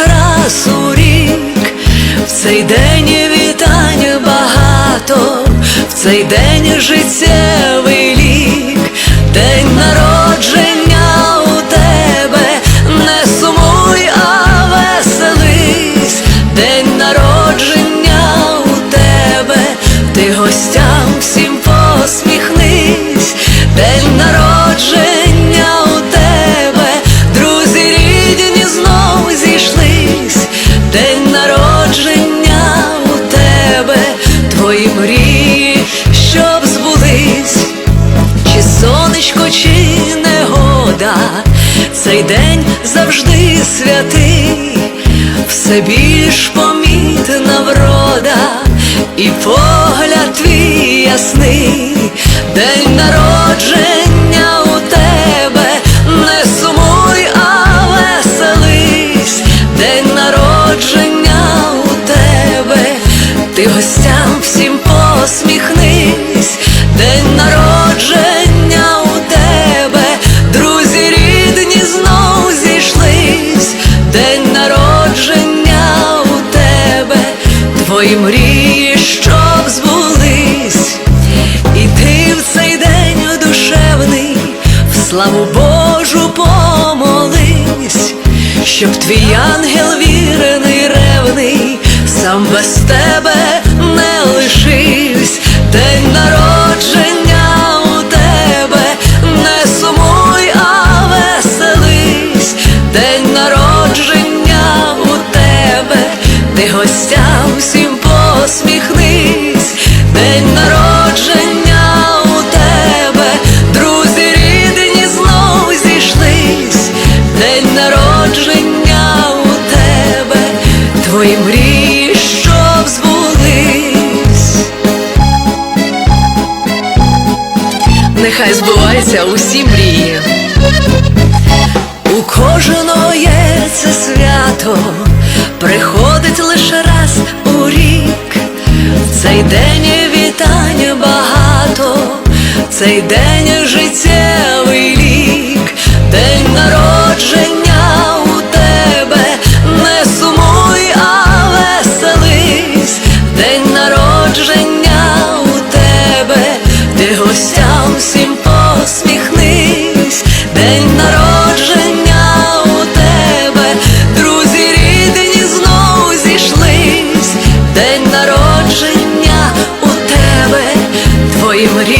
раз у рік, в цей день вітань багато, в цей день життєвий лік, день народження цей день завжди святий, все більш помітна врода, і погляд твій ясний, день народження у тебе, не сумуй, а веселись, день народження у тебе, ти гостям всім посміхнись, твої мрії, щоб збулись, і ти в цей день душевний, в славу Божу помолись, щоб твій ангел вірений, ревний, сам без тебе не лишивсь, день народження у тебе, не сумуй, а веселись, день народження у тебе, ти гостям всім Нехай збуваються усі мрії. У кожного є це свято, приходить лише раз у рік, цей день вітань багато, в цей день життєвий всім посміхнись, день народження у тебе, друзі рідні знову зійшлись, день народження у тебе, твої мрії,